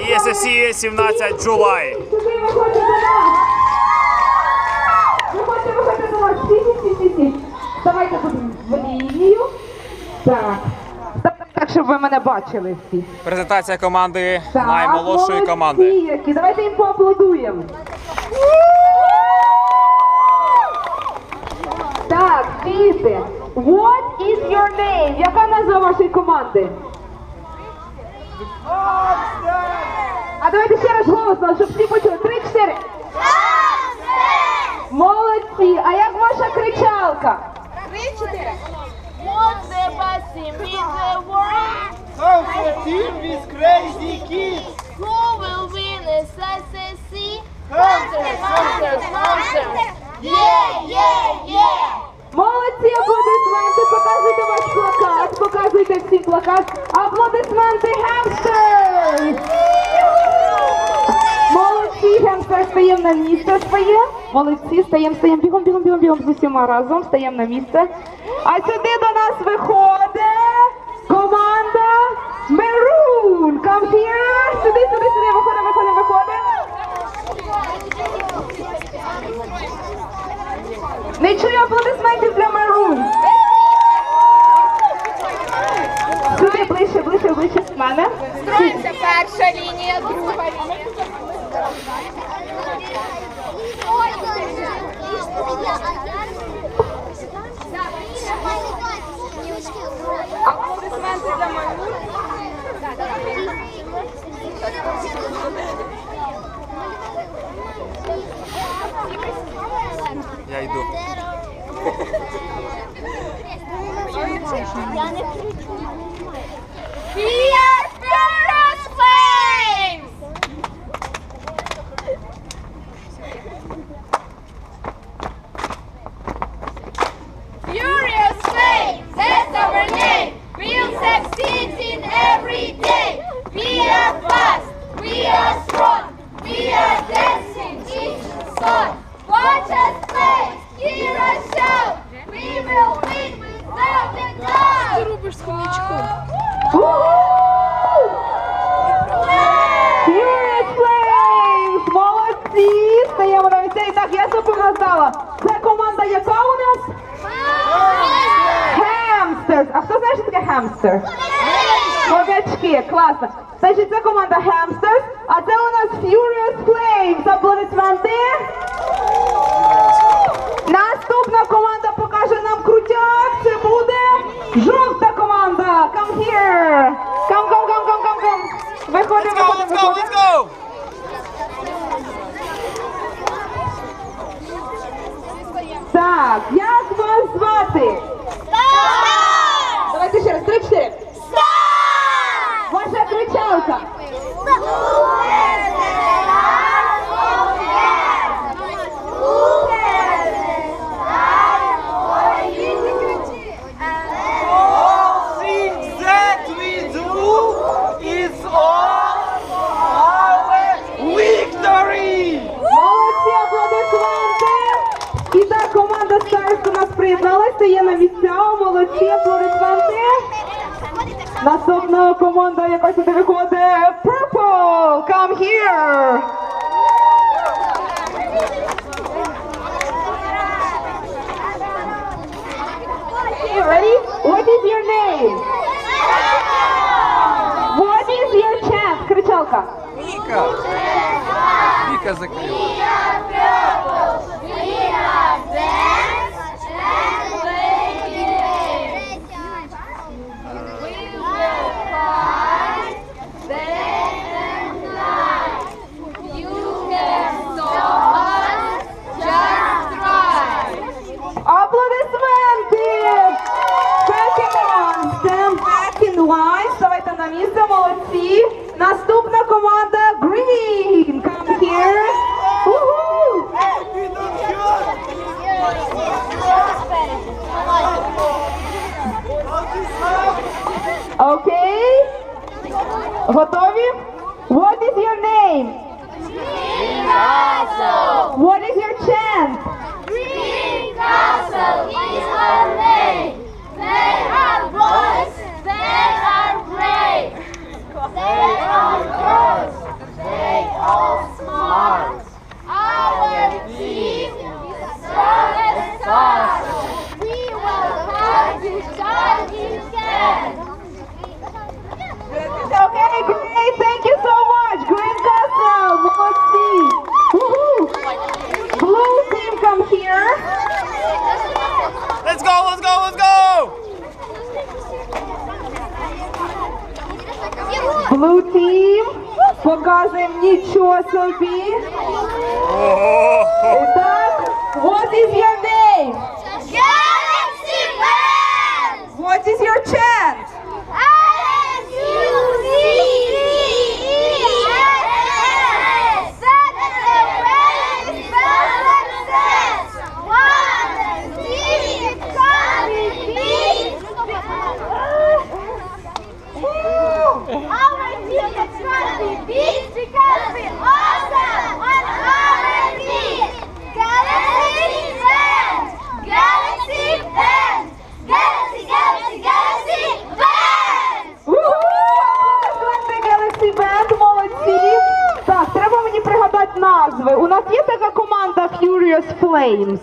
ESSC 17 July. Сюди виходьте. Виходьте, до нас. Всі, всі, всі, всі. Давайте тут в лінію. Так. Так, Так, щоб ви мене бачили всі. Презентація команди Так, наймолодшої молодці команди. які. Давайте їм поаплодуємо. Так, діти. What is your name? Яка назва вашої команди? А давайте ще раз голосно, щоб всі почули. Три, чотири. Молодці. А як ваша кричалка? Yeah! Молодці, аплодисменти. Показуйте ваш плакат. Показуйте всім плакат. Аплодисменти Хемстер! Молодці, гемстер, стаємо на місце своє. Молодці, стаємо, стаємо. Бігом, бігом, бігом, бігом з усіма разом. Стаємо на місце. А сюди до нас виходить 延安的春天。Це команда яка у нас? Hamsters. А хто знає, що таке hamster? Хомячки, класно. Значить, це команда Hamsters, а це у нас Furious Flames. Аплодисменти. Наступна команда покаже нам крутяк. Це буде жовта команда. Come here. Come, come, come, come, come, come. Виходимо, виходимо, виходимо. go! Так, як вас звати? Давайте ще раз, три-чотири. Ваша кричалка. All things that we do is all our victory. Молодці, аплодисменти. І так, команда Stars до нас приєдналася, є на місця. Молодці, аплодисменти. Наступна команда, яка сюди виходить, Purple, come here. Okay, ready? What is your name? What is your chant? Кричалка. Віка! Віка закрила. Готові? What is your name? Team. Показуємо нічого собі. flames.